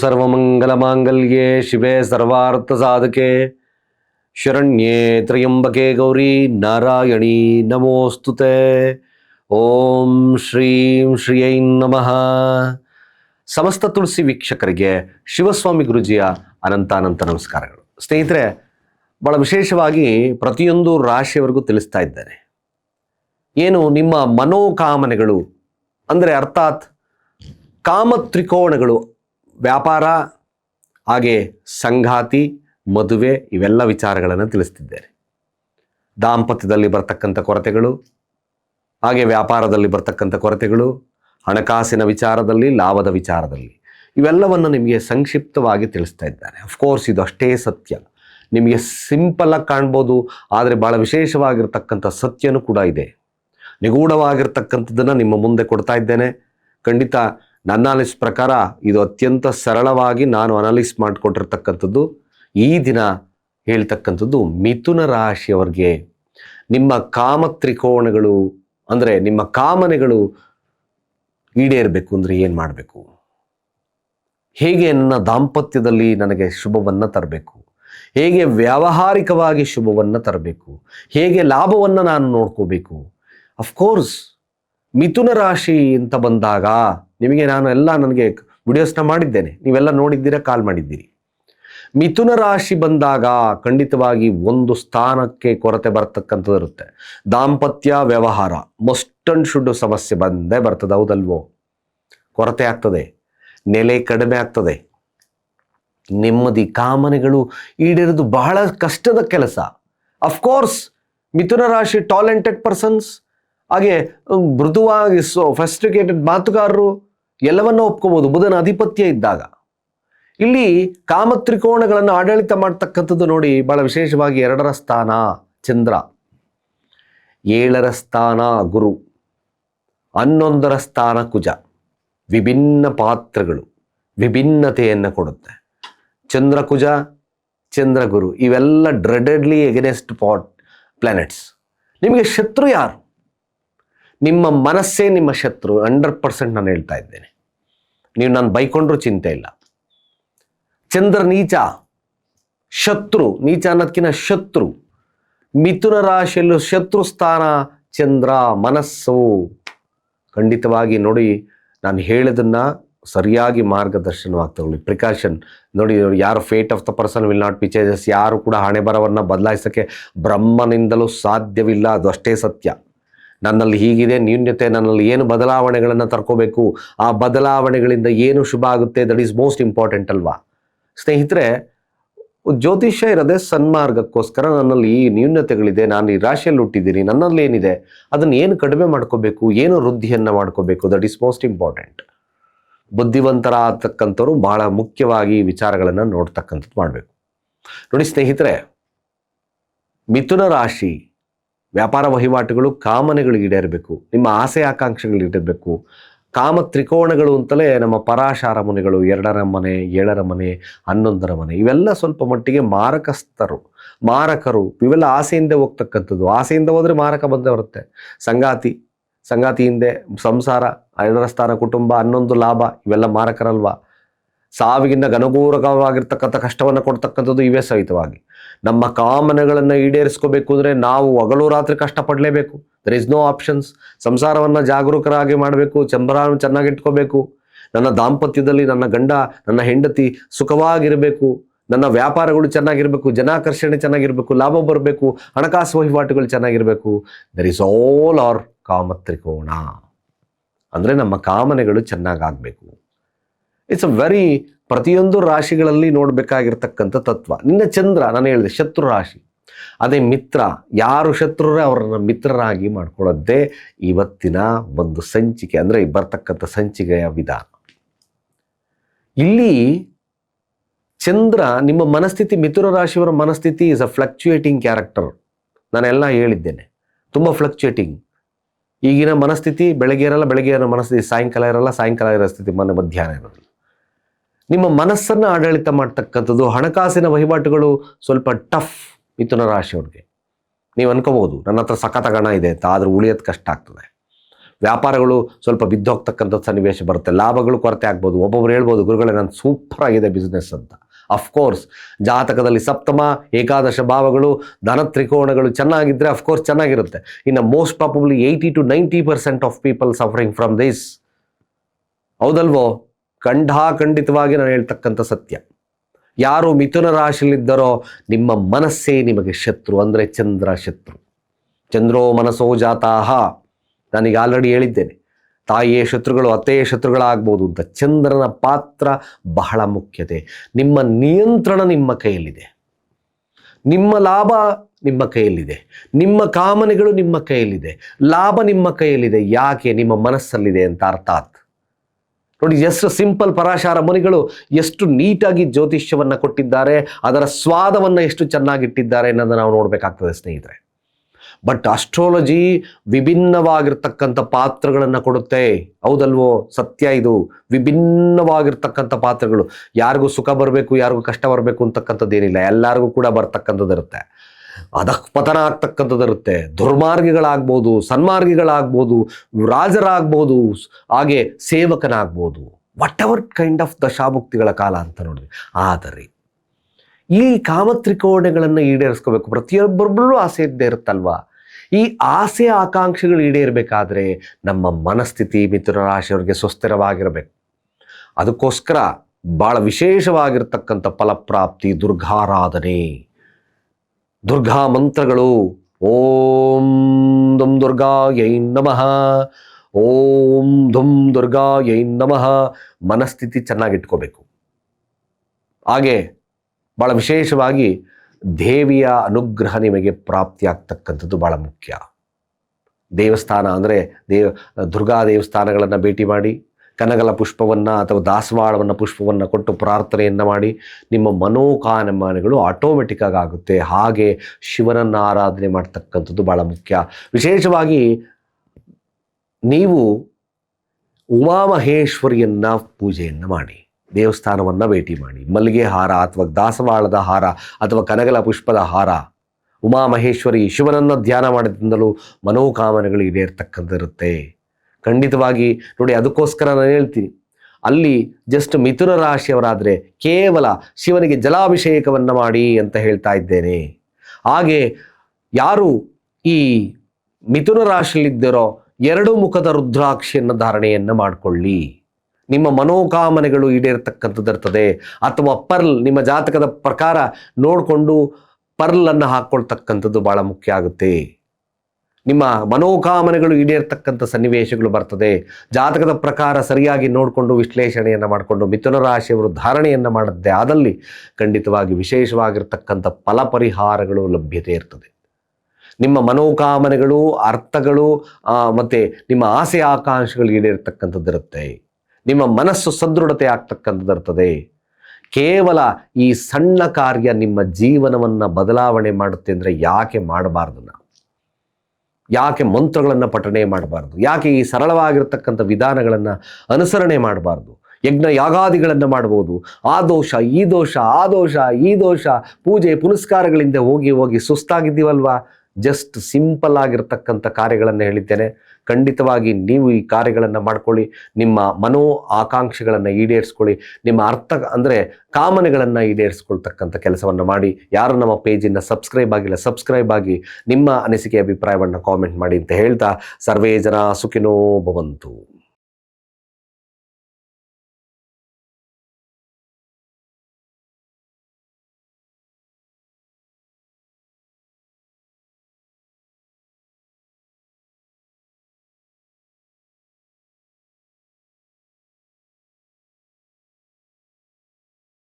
ಸರ್ವಮಂಗಲಮಾಂಗಲ್ಯೆ ಶಿವೆ ಸರ್ವಾರ್ಥಸಾಧಕೆ. ಶರಣ್ಯೇ ತ್ರಯಂಬಕೆ ಗೌರಿ ನಾರಾಯಣಿ ನಮೋಸ್ತುತೆ. ಓಂ ಶ್ರೀಂ ಶ್ರೀಯೈ ನಮಃ. ಸಮಸ್ತ ತುಳಸಿ ವೀಕ್ಷಕರಿಗೆ ಶಿವಸ್ವಾಮಿ ಗುರುಜಿಯ ಅನಂತಾನಂತ ಅನಂತ ನಮಸ್ಕಾರಗಳು. ಸ್ನೇಹಿತರೆ, ಬಹಳ ವಿಶೇಷವಾಗಿ ಪ್ರತಿಯೊಂದು ರಾಶಿಯವರೆಗೂ ತಿಳಿಸ್ತಾ ಇದ್ದೇನೆ. ಏನು ನಿಮ್ಮ ಮನೋಕಾಮನೆಗಳು, ಅಂದರೆ ಅರ್ಥಾತ್ ಕಾಮ ತ್ರಿಕೋಣಗಳು ವ್ಯಾಪಾರ, ಹಾಗೆ ಸಂಗಾತಿ, ಮದುವೆ ಇವೆಲ್ಲ ವಿಚಾರಗಳನ್ನು ತಿಳಿಸ್ತಿದ್ದೇನೆ. ದಾಂಪತ್ಯದಲ್ಲಿ ಬರ್ತಕ್ಕಂಥ ಕೊರತೆಗಳು, ಹಾಗೆ ವ್ಯಾಪಾರದಲ್ಲಿ ಬರ್ತಕ್ಕಂಥ ಕೊರತೆಗಳು, ಹಣಕಾಸಿನ ವಿಚಾರದಲ್ಲಿ, ಲಾಭದ ವಿಚಾರದಲ್ಲಿ ಇವೆಲ್ಲವನ್ನು ನಿಮಗೆ ಸಂಕ್ಷಿಪ್ತವಾಗಿ ತಿಳಿಸ್ತಾ ಇದ್ದಾರೆ ಅಫ್ಕೋರ್ಸ್ ಇದು ಅಷ್ಟೇ ಸತ್ಯ. ನಿಮಗೆ ಸಿಂಪಲ್ ಆಗಿ ಕಾಣ್ಬೋದು, ಆದರೆ ಭಾಳ ವಿಶೇಷವಾಗಿರ್ತಕ್ಕಂಥ ಸತ್ಯನೂ ಕೂಡ ಇದೆ. ನಿಗೂಢವಾಗಿರ್ತಕ್ಕಂಥದ್ದನ್ನು ನಿಮ್ಮ ಮುಂದೆ ಕೊಡ್ತಾ ಇದ್ದೇನೆ. ಖಂಡಿತ ನನ್ನ ಅನಾಲಿಸ್ ಪ್ರಕಾರ ಇದು ಅತ್ಯಂತ ಸರಳವಾಗಿ ನಾನು ಅನಲೈಸ್ ಮಾಡಿಕೊಟ್ಟಿರ್ತಕ್ಕಂಥದ್ದು, ಈ ದಿನ ಹೇಳ್ತಕ್ಕಂಥದ್ದು ಮಿಥುನ ರಾಶಿಯವರಿಗೆ. ನಿಮ್ಮ ಕಾಮ ತ್ರಿಕೋಣಗಳು ಅಂದರೆ ನಿಮ್ಮ ಕಾಮನೆಗಳು ಈಡೇರಬೇಕು ಅಂದರೆ ಏನು ಮಾಡಬೇಕು? ಹೇಗೆ ನನ್ನ ದಾಂಪತ್ಯದಲ್ಲಿ ನನಗೆ ಶುಭವನ್ನು ತರಬೇಕು? ಹೇಗೆ ವ್ಯಾವಹಾರಿಕವಾಗಿ ಶುಭವನ್ನು ತರಬೇಕು? ಹೇಗೆ ಲಾಭವನ್ನು ನಾನು ನೋಡ್ಕೋಬೇಕು? ಅಫ್ಕೋರ್ಸ್ ಮಿಥುನ ರಾಶಿ ಅಂತ ಬಂದಾಗ ನಿಮಗೆ ನಾನು ಎಲ್ಲ ನನಗೆ ವಿಡಿಯೋಸ್ನ ಮಾಡಿದ್ದೇನೆ. ನೀವೆಲ್ಲ ನೋಡಿದ್ದೀರಾ ಕಾಲ್ ಮಾಡಿದ್ದೀರಿ. ಮಿಥುನ ರಾಶಿ ಬಂದಾಗ ಖಂಡಿತವಾಗಿ ಒಂದು ಸ್ಥಾನಕ್ಕೆ ಕೊರತೆ ಬರ್ತಕ್ಕಂಥದ್ದು ಇರುತ್ತೆ. ದಾಂಪತ್ಯ ವ್ಯವಹಾರ ಮಸ್ಟ್ ಅಂಡ್ ಶುಡ್ ಸಮಸ್ಯೆ ಬಂದೇ ಬರ್ತದೆ, ಹೌದಲ್ವೋ? ಕೊರತೆ ಆಗ್ತದೆ, ನೆಲೆ ಕಡಿಮೆ ಆಗ್ತದೆ. ನೆಮ್ಮದಿ, ಕಾಮನೆಗಳು ಈಡೇರೋದು ಬಹಳ ಕಷ್ಟದ ಕೆಲಸ. ಅಫ್ಕೋರ್ಸ್ ಮಿಥುನ ರಾಶಿ ಟಾಲೆಂಟೆಡ್ ಪರ್ಸನ್ಸ್ ಹಾಗೆ ಮೃದುವಾಗಿ ಸೊ ಫೆಸ್ಟಿಕೇಟೆಡ್ ಮಾತುಗಾರರು ಎಲ್ಲವನ್ನೂ ಒಪ್ಕೋಬೋದು. ಬುಧನ ಅಧಿಪತ್ಯ ಇದ್ದಾಗ. ಇಲ್ಲಿ ಕಾಮ ತ್ರಿಕೋಣಗಳನ್ನು ಆಡಳಿತ ಮಾಡ್ತಕ್ಕಂಥದ್ದು ನೋಡಿ ಬಹಳ ವಿಶೇಷವಾಗಿ ಎರಡರ ಸ್ಥಾನ ಚಂದ್ರ. ಏಳರ ಸ್ಥಾನ ಗುರು. ಹನ್ನೊಂದರ ಸ್ಥಾನ ಕುಜ. ವಿಭಿನ್ನ ಪಾತ್ರಗಳು, ವಿಭಿನ್ನತೆಯನ್ನು ಕೊಡುತ್ತೆ. ಚಂದ್ರ ಕುಜ, ಚಂದ್ರ ಗುರು, ಇವೆಲ್ಲ ಡ್ರೆಡೆಡ್ಲಿ ಎಗನೆಸ್ಟ್ ಪಾಟ್ ಪ್ಲಾನೆಟ್ಸ್ ನಿಮಗೆ ಶತ್ರು ಯಾರು? ನಿಮ್ಮ ಮನಸ್ಸೇ ನಿಮ್ಮ ಶತ್ರು ಹಂಡ್ರೆಡ್ ಪರ್ಸೆಂಟ್ ನಾನು ಹೇಳ್ತಾ ಇದ್ದೇನೆ. ನೀವು ನಾನು ಬೈಕೊಂಡ್ರೂ ಚಿಂತೆ ಇಲ್ಲ. ಚಂದ್ರ ನೀಚ, ಶತ್ರು, ನೀಚ ಅನ್ನೋದಕ್ಕಿಂತ ಶತ್ರು. ಮಿಥುನ ರಾಶಿಯಲ್ಲೂ ಶತ್ರು ಸ್ಥಾನ, ಚಂದ್ರ ಮನಸ್ಸು. ಖಂಡಿತವಾಗಿ ನೋಡಿ, ನಾನು ಹೇಳಿದನ್ನ ಸರಿಯಾಗಿ ಮಾರ್ಗದರ್ಶನವಾಗಿ ತಗೊಳ್ಳಿ. ಪ್ರಿಕಾಷನ್ ನೋಡಿ, ಯಾರು fate of the person will not be changes ಯಾರು ಕೂಡ ಹಣೆ ಬರವನ್ನು ಬದಲಾಯಿಸೋಕ್ಕೆ ಬ್ರಹ್ಮನಿಂದಲೂ ಸಾಧ್ಯವಿಲ್ಲ, ಅದು ಅಷ್ಟೇ ಸತ್ಯ. ನನ್ನಲ್ಲಿ ಹೀಗಿದೆ ನ್ಯೂನ್ಯತೆ ನನ್ನಲ್ಲಿ ಏನು ಬದಲಾವಣೆಗಳನ್ನು ತರ್ಕೋಬೇಕು, ಆ ಬದಲಾವಣೆಗಳಿಂದ ಏನು ಶುಭ ಆಗುತ್ತೆ ದಟ್ ಈಸ್ ಮೋಸ್ಟ್ ಇಂಪಾರ್ಟೆಂಟ್ ಅಲ್ವಾ? ಸ್ನೇಹಿತರೆ, ಜ್ಯೋತಿಷ್ಯ ಇರೋದೇ ಸನ್ಮಾರ್ಗಕ್ಕೋಸ್ಕರ ನನ್ನಲ್ಲಿ ಈ ನ್ಯೂನ್ಯತೆಗಳಿದೆ ನಾನು ಈ ರಾಶಿಯಲ್ಲಿ ಹುಟ್ಟಿದ್ದೀನಿ, ನನ್ನಲ್ಲಿ ಏನಿದೆ, ಅದನ್ನು ಏನು ಕಡಿಮೆ ಮಾಡ್ಕೋಬೇಕು, ಏನು ವೃದ್ಧಿಯನ್ನು ಮಾಡ್ಕೋಬೇಕು ದಟ್ ಈಸ್ ಮೋಸ್ಟ್ ಇಂಪಾರ್ಟೆಂಟ್ ಬುದ್ಧಿವಂತರಾಗತಕ್ಕಂಥವ್ರು ಬಹಳ ಮುಖ್ಯವಾಗಿ ವಿಚಾರಗಳನ್ನು ನೋಡ್ತಕ್ಕಂಥದ್ದು ಮಾಡಬೇಕು. ನೋಡಿ ಸ್ನೇಹಿತರೆ, ಮಿಥುನ ರಾಶಿ ವ್ಯಾಪಾರ ವಹಿವಾಟುಗಳು ಕಾಮನೆಗಳು ಈಡೇರಬೇಕು, ನಿಮ್ಮ ಆಸೆ ಆಕಾಂಕ್ಷೆಗಳು ಈಡೇರಬೇಕು. ಕಾಮ ತ್ರಿಕೋಣಗಳು ಅಂತಲೇ ನಮ್ಮ ಪರಾಶಾರ ಮುನಿಗಳು ಎರಡರ ಮನೆ, ಏಳರ ಮನೆ, ಹನ್ನೊಂದರ ಮನೆ, ಇವೆಲ್ಲ ಸ್ವಲ್ಪ ಮಟ್ಟಿಗೆ ಮಾರಕಸ್ಥರು, ಮಾರಕರು. ಇವೆಲ್ಲ ಆಸೆಯಿಂದ ಹೋಗ್ತಕ್ಕಂಥದ್ದು. ಆಸೆಯಿಂದ ಹೋದರೆ ಮಾರಕ ಬಂದೇ ಬರುತ್ತೆ. ಸಂಗಾತಿ ಸಂಗಾತಿ ಹಿಂದೆ ಸಂಸಾರ, ಐದರ ಸ್ಥಾನ ಕುಟುಂಬ, ಹನ್ನೊಂದು ಲಾಭ, ಇವೆಲ್ಲ ಮಾರಕರಲ್ವಾ? ಸಾವಿಗಿನ್ನ ಘನಘೋರವಾಗಿರ್ತಕ್ಕಂಥ ಕಷ್ಟವನ್ನು ಕೊಡ್ತಕ್ಕಂಥದ್ದು ಇವೇ ಸಹಿತವಾಗಿ. ನಮ್ಮ ಕಾಮನೆಗಳನ್ನು ಈಡೇರಿಸ್ಕೋಬೇಕು ಅಂದರೆ ನಾವು ಹಗಲು ರಾತ್ರಿ ಕಷ್ಟಪಡಲೇಬೇಕು. ದರ್ ಇಸ್ ನೋ ಆಪ್ಷನ್ಸ್ ಸಂಸಾರವನ್ನು ಜಾಗರೂಕರಾಗಿ ಮಾಡಬೇಕು ಚಂಬರಾನ ಚೆನ್ನಾಗಿಟ್ಕೋಬೇಕು ನನ್ನ ದಾಂಪತ್ಯದಲ್ಲಿ ನನ್ನ ಗಂಡ, ನನ್ನ ಹೆಂಡತಿ ಸುಖವಾಗಿರಬೇಕು. ನನ್ನ ವ್ಯಾಪಾರಗಳು ಚೆನ್ನಾಗಿರಬೇಕು, ಜನಾಕರ್ಷಣೆ ಚೆನ್ನಾಗಿರಬೇಕು, ಲಾಭ ಬರಬೇಕು, ಹಣಕಾಸು ವಹಿವಾಟುಗಳು ಚೆನ್ನಾಗಿರಬೇಕು. ದರ್ ಇಸ್ ಆಲ್ ಆರ್ ಕಾಮತ್ರಿಕೋಣ. ಅಂದರೆ ನಮ್ಮ ಕಾಮನೆಗಳು ಚೆನ್ನಾಗಾಗಬೇಕು. ಇಟ್ಸ್ ಅ ವೆರಿ ಪ್ರತಿಯೊಂದು ರಾಶಿಗಳಲ್ಲಿ ನೋಡಬೇಕಾಗಿರ್ತಕ್ಕಂಥ ತತ್ವ. ನಿನ್ನ ಚಂದ್ರ, ನಾನು ಹೇಳಿದೆ ಶತ್ರು ರಾಶಿ. ಅದೇ ಮಿತ್ರ, ಯಾರು ಶತ್ರುರೇ ಅವರನ್ನು ಮಿತ್ರರಾಗಿ ಮಾಡ್ಕೊಳ್ಳೋದೇ ಇವತ್ತಿನ ಒಂದು ಸಂಚಿಕೆ, ಅಂದರೆ ಬರ್ತಕ್ಕಂಥ ಸಂಚಿಕೆಯ ವಿಧಾನ. ಇಲ್ಲಿ ಚಂದ್ರ ನಿಮ್ಮ ಮನಸ್ಥಿತಿ ಮಿತ್ರ ರಾಶಿಯವರ ಮನಸ್ಥಿತಿ ಇಸ್ ಅ ಫ್ಲಕ್ಚುಯೇಟಿಂಗ್ ಕ್ಯಾರೆಕ್ಟರ್ ನಾನೆಲ್ಲ ಹೇಳಿದ್ದೇನೆ. ತುಂಬ ಫ್ಲಕ್ಚುಯೇಟಿಂಗ್ ಈಗಿನ ಮನಸ್ಥಿತಿ ಬೆಳಗ್ಗೆ ಇರಲ್ಲ, ಬೆಳಗ್ಗೆ ಇರೋ ಮನಸ್ಥಿತಿ ಸಾಯಂಕಾಲ ಇರಲ್ಲ, ಸಾಯಂಕಾಲ ಇರೋ ಸ್ಥಿತಿ ಮನೆ ಮಧ್ಯಾಹ್ನ ಇರೋದಿಲ್ಲ. ನಿಮ್ಮ ಮನಸ್ಸನ್ನು ಆಡಳಿತ ಮಾಡ್ತಕ್ಕಂಥದ್ದು, ಹಣಕಾಸಿನ ವಹಿವಾಟುಗಳು ಸ್ವಲ್ಪ ಟಫ್ ಮಿಥುನ ರಾಶಿಯವ್ರಿಗೆ. ನೀವು ಅನ್ಕೋಬಹುದು, ನನ್ನ ಹತ್ರ ಸಖತ್ ಹಣ ಇದೆ ಅಂತ, ಆದರೂ ಉಳಿಯೋದು ಕಷ್ಟ ಆಗ್ತದೆ. ವ್ಯಾಪಾರಗಳು ಸ್ವಲ್ಪ ಬಿದ್ದೋಗ್ತಕ್ಕಂಥ ಸನ್ನಿವೇಶ ಬರುತ್ತೆ. ಲಾಭಗಳು ಕೊರತೆ ಆಗ್ಬೋದು. ಒಬ್ಬೊಬ್ರು ಹೇಳ್ಬೋದು, ಗುರುಗಳೇ, ನಾನು ಸೂಪರ್ ಆಗಿದೆ ಬಿಸ್ನೆಸ್ ಅಂತ. ಅಫ್ಕೋರ್ಸ್ ಜಾತಕದಲ್ಲಿ ಸಪ್ತಮ, ಏಕಾದಶ ಭಾವಗಳು, ಧನ ತ್ರಿಕೋಣಗಳು ಚೆನ್ನಾಗಿದ್ದರೆ ಅಫ್ಕೋರ್ಸ್ ಚೆನ್ನಾಗಿರುತ್ತೆ. ಇನ್ನು most probably eighty to ninety percent of people suffering from this ಹೌದಲ್ವೋ? ಖಂಡಾಖಂಡಿತವಾಗಿ ನಾನು ಹೇಳ್ತಕ್ಕಂಥ ಸತ್ಯ. ಯಾರು ಮಿಥುನ ರಾಶಿಯಲ್ಲಿದ್ದರೋ ನಿಮ್ಮ ಮನಸ್ಸೇ ನಿಮಗೆ ಶತ್ರು, ಅಂದರೆ ಚಂದ್ರ ಶತ್ರು. ಚಂದ್ರೋ ಮನಸ್ಸೋ ಜಾತಾಹ. ನನಗೆ ಆಲ್ರೆಡಿ ಹೇಳಿದ್ದೇನೆ. ತಾಯಿಯೇ ಶತ್ರುಗಳು, ಅತ್ತೆಯೇ ಶತ್ರುಗಳಾಗ್ಬೋದು ಅಂತ ಚಂದ್ರನ ಪಾತ್ರ ಬಹಳ ಮುಖ್ಯತೆ. ನಿಮ್ಮ ನಿಯಂತ್ರಣ ನಿಮ್ಮ ಕೈಯಲ್ಲಿದೆ. ನಿಮ್ಮ ಲಾಭ ನಿಮ್ಮ ಕೈಯಲ್ಲಿದೆ. ನಿಮ್ಮ ಕಾಮನೆಗಳು ನಿಮ್ಮ ಕೈಯಲ್ಲಿದೆ. ಲಾಭ ನಿಮ್ಮ ಕೈಯಲ್ಲಿದೆ. ಯಾಕೆ? ನಿಮ್ಮ ಮನಸ್ಸಲ್ಲಿದೆ ಅಂತ ಅರ್ಥಾತ್. ನೋಡಿ ಎಷ್ಟು ಸಿಂಪಲ್ ಪರಾಶಾರ ಮುನಿಗಳು ಎಷ್ಟು ನೀಟಾಗಿ ಜ್ಯೋತಿಷ್ಯವನ್ನು ಕೊಟ್ಟಿದ್ದಾರೆ, ಅದರ ಸ್ವಾದವನ್ನು ಎಷ್ಟು ಚೆನ್ನಾಗಿಟ್ಟಿದ್ದಾರೆ ಅನ್ನೋದನ್ನು ನಾವು ನೋಡಬೇಕಾಗ್ತದೆ ಸ್ನೇಹಿತರೆ. ಬಟ್ ಅಸ್ಟ್ರಾಲಜಿ ವಿಭಿನ್ನವಾಗಿರ್ತಕ್ಕಂಥ ಪಾತ್ರಗಳನ್ನು ಕೊಡುತ್ತೆ. ಹೌದಲ್ವೋ? ಸತ್ಯ ಇದು. ವಿಭಿನ್ನವಾಗಿರ್ತಕ್ಕಂಥ ಪಾತ್ರಗಳು. ಯಾರಿಗೂ ಸುಖ ಬರಬೇಕು, ಯಾರಿಗೂ ಕಷ್ಟ ಬರಬೇಕು ಅಂತಕ್ಕಂಥದ್ದು ಏನಿಲ್ಲ ಎಲ್ಲರಿಗೂ ಕೂಡ ಬರ್ತಕ್ಕಂಥದ್ದು ಇರುತ್ತೆ ಅದಕ್ಕೆ ಪತನ ಆಗ್ತಕ್ಕಂಥದ್ದು ಇರುತ್ತೆ ದುರ್ಮಾರ್ಗಿಗಳಾಗ್ಬೋದು, ಸನ್ಮಾರ್ಗಿಗಳಾಗ್ಬೋದು, ರಾಜರಾಗ್ಬೋದು, ಹಾಗೆ ಸೇವಕನಾಗ್ಬೋದು. ವಾಟ್ ಎವರ್ ಕೈಂಡ್ ಆಫ್ ದಶಾಭುಕ್ತಿಗಳ ಕಾಲ ಅಂತ ನೋಡಿದ್ವಿ. ಆದರೆ, ಈ ಕಾಮತ್ರಿಕೋಣೆಗಳನ್ನು ಈಡೇರಿಸ್ಕೋಬೇಕು. ಪ್ರತಿಯೊಬ್ಬರಲ್ಲೂ ಆಸೆ ಇದ್ದೇ ಇರುತ್ತಲ್ವಾ? ಈ ಆಸೆ ಆಕಾಂಕ್ಷೆಗಳು ಈಡೇರಬೇಕಾದ್ರೆ ನಮ್ಮ ಮನಸ್ಥಿತಿ ಮಿಥುನ ರಾಶಿಯವರಿಗೆ ಸುಸ್ಥಿರವಾಗಿರಬೇಕು. ಅದಕ್ಕೋಸ್ಕರ ಭಾಳ ವಿಶೇಷವಾಗಿರ್ತಕ್ಕಂಥ ಫಲಪ್ರಾಪ್ತಿ, ದುರ್ಗಾರಾಧನೆ. ದುರ್ಗಾ ಮಂತ್ರಗಳು. ಓಂ ದುಂ ದುರ್ಗಾ ಯೈ ನಮಃ. ಓಂ ಧುಂ ದುರ್ಗಾ ಯೈ ನಮಃ. ಮನಸ್ಥಿತಿ ಚೆನ್ನಾಗಿಟ್ಕೋಬೇಕು. ಹಾಗೆ ಭಾಳ ವಿಶೇಷವಾಗಿ ದೇವಿಯ ಅನುಗ್ರಹ ನಿಮಗೆ ಪ್ರಾಪ್ತಿಯಾಗ್ತಕ್ಕಂಥದ್ದು ಭಾಳ ಮುಖ್ಯ. ದೇವಸ್ಥಾನ ಅಂದರೆ ದೇವ, ದುರ್ಗಾ ದೇವಸ್ಥಾನಗಳನ್ನು ಭೇಟಿ ಮಾಡಿ ಕನಗಲ ಪುಷ್ಪವನ್ನು ಅಥವಾ ದಾಸವಾಳವನ್ನು ಪುಷ್ಪವನ್ನು ಕೊಟ್ಟು ಪ್ರಾರ್ಥನೆಯನ್ನು ಮಾಡಿ ನಿಮ್ಮ ಮನೋಕಾನಮಾನಗಳು ಆಟೋಮೆಟಿಕ್ ಆಗಿ ಆಗುತ್ತೆ. ಹಾಗೆ ಶಿವನನ್ನು ಆರಾಧನೆ ಮಾಡ್ತಕ್ಕಂಥದ್ದು ಭಾಳ ಮುಖ್ಯ. ವಿಶೇಷವಾಗಿ ನೀವು ಉಮಾಮಹೇಶ್ವರಿಯನ್ನ ಪೂಜೆಯನ್ನು ಮಾಡಿ, ದೇವಸ್ಥಾನವನ್ನು ಭೇಟಿ ಮಾಡಿ. ಮಲ್ಲಿಗೆ ಹಾರ ಅಥವಾ ದಾಸವಾಳದ ಹಾರ ಅಥವಾ ಕನಗಲ ಪುಷ್ಪದ ಹಾರ, ಉಮಾಮಹೇಶ್ವರಿ ಶಿವನನ್ನು ಧ್ಯಾನ ಮಾಡಿದಿಂದಲೂ ಮನೋಕಾಮನೆಗಳು ಈಡೇರ್ತಕ್ಕಂಥಿರುತ್ತೆ ಖಂಡಿತವಾಗಿ ನೋಡಿ ಅದಕ್ಕೋಸ್ಕರ ನಾನು ಹೇಳ್ತೀನಿ. ಅಲ್ಲಿ ಜಸ್ಟ್ ಮಿಥುನ ರಾಶಿಯವರಾದರೆ ಕೇವಲ ಶಿವನಿಗೆ ಜಲಾಭಿಷೇಕವನ್ನು ಮಾಡಿ ಅಂತ ಹೇಳ್ತಾ ಇದ್ದೇನೆ. ಹಾಗೆ ಯಾರು ಈ ಮಿಥುನ ರಾಶಿಯಲ್ಲಿದ್ದರೋ ಎರಡು ಮುಖದ ರುದ್ರಾಕ್ಷಿಯನ್ನು ಧಾರಣೆಯನ್ನು ಮಾಡಿಕೊಳ್ಳಿ. ನಿಮ್ಮ ಮನೋಕಾಮನೆಗಳು ಈಡೇರ್ತಕ್ಕಂಥದ್ದಿರ್ತದೆ. ಅಥವಾ ಪರ್ಲ್ ನಿಮ್ಮ ಜಾತಕದ ಪ್ರಕಾರ ನೋಡಿಕೊಂಡು ಪರ್ಲನ್ನು ಹಾಕ್ಕೊಳ್ತಕ್ಕಂಥದ್ದು ಭಾಳ ಮುಖ್ಯ ಆಗುತ್ತೆ. ನಿಮ್ಮ ಮನೋಕಾಮನೆಗಳು ಈಡೇರ್ತಕ್ಕಂಥ ಸನ್ನಿವೇಶಗಳು ಬರ್ತದೆ. ಜಾತಕದ ಪ್ರಕಾರ ಸರಿಯಾಗಿ ನೋಡಿಕೊಂಡು ವಿಶ್ಲೇಷಣೆಯನ್ನು ಮಾಡಿಕೊಂಡು ಮಿಥುನ ರಾಶಿಯವರು ಧಾರಣೆಯನ್ನು ಮಾಡದ್ದೇ ಆದಲ್ಲಿ ಖಂಡಿತವಾಗಿ ವಿಶೇಷವಾಗಿರ್ತಕ್ಕಂಥ ಫಲ ಪರಿಹಾರಗಳು ಲಭ್ಯತೆ ಇರ್ತದೆ. ನಿಮ್ಮ ಮನೋಕಾಮನೆಗಳು, ಅರ್ಥಗಳು ಮತ್ತು ನಿಮ್ಮ ಆಸೆ ಆಕಾಂಕ್ಷೆಗಳು ಈಡೇರ್ತಕ್ಕಂಥದ್ದಿರುತ್ತೆ ನಿಮ್ಮ ಮನಸ್ಸು ಸದೃಢತೆ ಆಗ್ತಕ್ಕಂಥದ್ದಿರ್ತದೆ ಕೇವಲ ಈ ಸಣ್ಣ ಕಾರ್ಯ ನಿಮ್ಮ ಜೀವನವನ್ನು ಬದಲಾವಣೆ ಮಾಡುತ್ತೆ ಅಂದರೆ ಯಾಕೆ ಮಾಡಬಾರ್ದು ಯಾಕೆ ಮಂತ್ರಗಳನ್ನು ಪಠಣೆ ಮಾಡಬಾರ್ದು? ಯಾಕೆ ಈ ಸರಳವಾಗಿರ್ತಕ್ಕಂಥ ವಿಧಾನಗಳನ್ನು ಅನುಸರಣೆ ಮಾಡಬಾರ್ದು? ಯಜ್ಞ ಯಾಗಾದಿಗಳನ್ನು ಮಾಡ್ಬೋದು. ಆ ದೋಷ, ಈ ದೋಷ, ಆ ದೋಷ, ಈ ದೋಷ, ಪೂಜೆ, ಪುನಸ್ಕಾರಗಳಿಂದ ಹೋಗಿ ಹೋಗಿ ಸುಸ್ತಾಗಿದ್ದೀವಲ್ವಾ? ಜಸ್ಟ್ ಸಿಂಪಲ್ ಆಗಿರ್ತಕ್ಕಂಥ ಕಾರ್ಯಗಳನ್ನು ಹೇಳಿದ್ದೇನೆ. ಖಂಡಿತವಾಗಿ ನೀವು ಈ ಕಾರ್ಯಗಳನ್ನು ಮಾಡ್ಕೊಳ್ಳಿ, ನಿಮ್ಮ ಮನೋ ಆಕಾಂಕ್ಷೆಗಳನ್ನು ಈಡೇರಿಸ್ಕೊಳ್ಳಿ, ನಿಮ್ಮ ಅರ್ಥ ಅಂದರೆ ಕಾಮನೆಗಳನ್ನು ಈಡೇರಿಸ್ಕೊಳ್ತಕ್ಕಂಥ ಕೆಲಸವನ್ನು ಮಾಡಿ. ಯಾರು ನಮ್ಮ ಪೇಜನ್ನು ಸಬ್ಸ್ಕ್ರೈಬ್ ಆಗಿಲ್ಲ ಸಬ್ಸ್ಕ್ರೈಬ್ ಆಗಿ ನಿಮ್ಮ ಅನಿಸಿಕೆ ಅಭಿಪ್ರಾಯವನ್ನು ಕಾಮೆಂಟ್ ಮಾಡಿ ಅಂತ ಹೇಳ್ತಾ, ಸರ್ವೇ ಜನ ಸುಖಿನೋ ಭವಂತು.